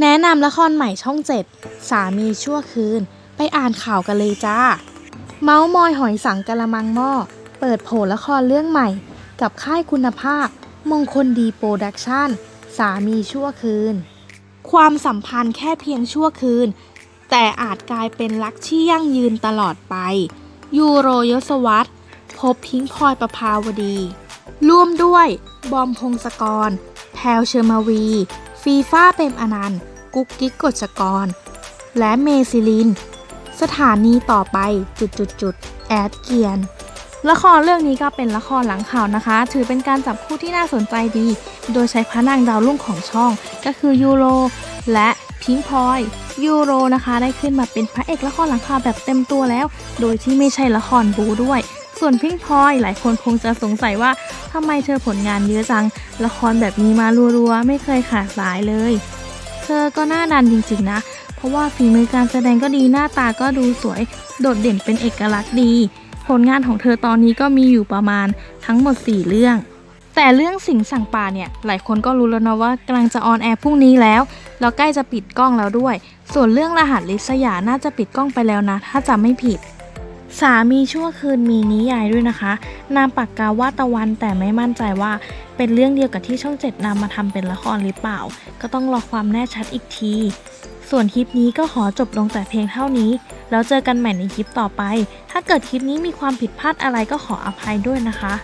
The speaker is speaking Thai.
แนะนำละครใหม่ช่อง7สามีชั่วคืน ไปอ่านข่าวกันเลยจ้า เมาส์มอยหอยสังกะละมังหม้อ เปิดโผละครเรื่องใหม่ กับค่ายคุณภาพ มงคลดีโปรดักชั่น สามีชั่วคืน ความสัมพันธ์แค่เพียงชั่วคืน แต่อาจกลายเป็นรักที่ยั่งยืนตลอดไป ยูโรยศวัตพบพิงพลอยประภาวดี ร่วมด้วย บอมพงศกร แพลวเชอร์มาวี ฟีฟ้าเปรมอนันต์ กุ๊กกิ๊กกฎชกร และเมซิลิน สถานีต่อไปจุดจุดจุดแอดเกียน ละครเรื่องนี้ก็เป็นละครหลังข่าวนะคะ ถือเป็นการจับคู่ที่น่าสนใจดี โดยใช้พระนางดาวรุ่งของช่อง ก็คือยูโร และพิงพลอยยูโรนะคะ ได้ขึ้นมาเป็นพระเอกละครหลังข่าวแบบเต็มตัวแล้ว โดยที่ไม่ใช่ละครบูด้วย ส่วนพิงพลอยหลายคนคงจะสงสัยว่าทำไมเธอผลงานเยอะจัง ละครแบบนี้มารัวๆ ไม่เคยขาดสายเลย เธอก็หน้าดันจริงๆนะ เพราะว่าฝีมือการแสดงก็ดีหน้าตาก็ดูสวย โดดเด่นเป็นเอกลักษณ์ดี ผลงานของเธอตอนนี้ก็มีอยู่ประมาณทั้งหมด 4 เรื่อง แต่เรื่องสิงสั่งป่าเนี่ย หลายคนก็รู้แล้วนะว่ากำลังจะออนแอร์พรุ่งนี้แล้วแล้วใกล้จะปิดกล้องแล้วด้วย ส่วนเรื่องรหัสลิศยาน่าจะปิดกล้องไปแล้วนะ ถ้าจำไม่ผิด สามีชั่วคืนมีนิยายด้วยนะคะ นามปากกาว่าตะวันแต่ไม่มั่นใจว่าเป็นเรื่องเดียวกับที่ช่องเจ็ดนำมาทำเป็นละครหรือเปล่า ก็ต้องรอความแน่ชัดอีกที ส่วนคลิปนี้ก็ขอจบลงแต่เพียงเท่านี้ แล้วเจอกันใหม่ในคลิปต่อไป ถ้าเกิดคลิปนี้มีความผิดพลาดอะไรก็ขออภัยด้วยนะคะ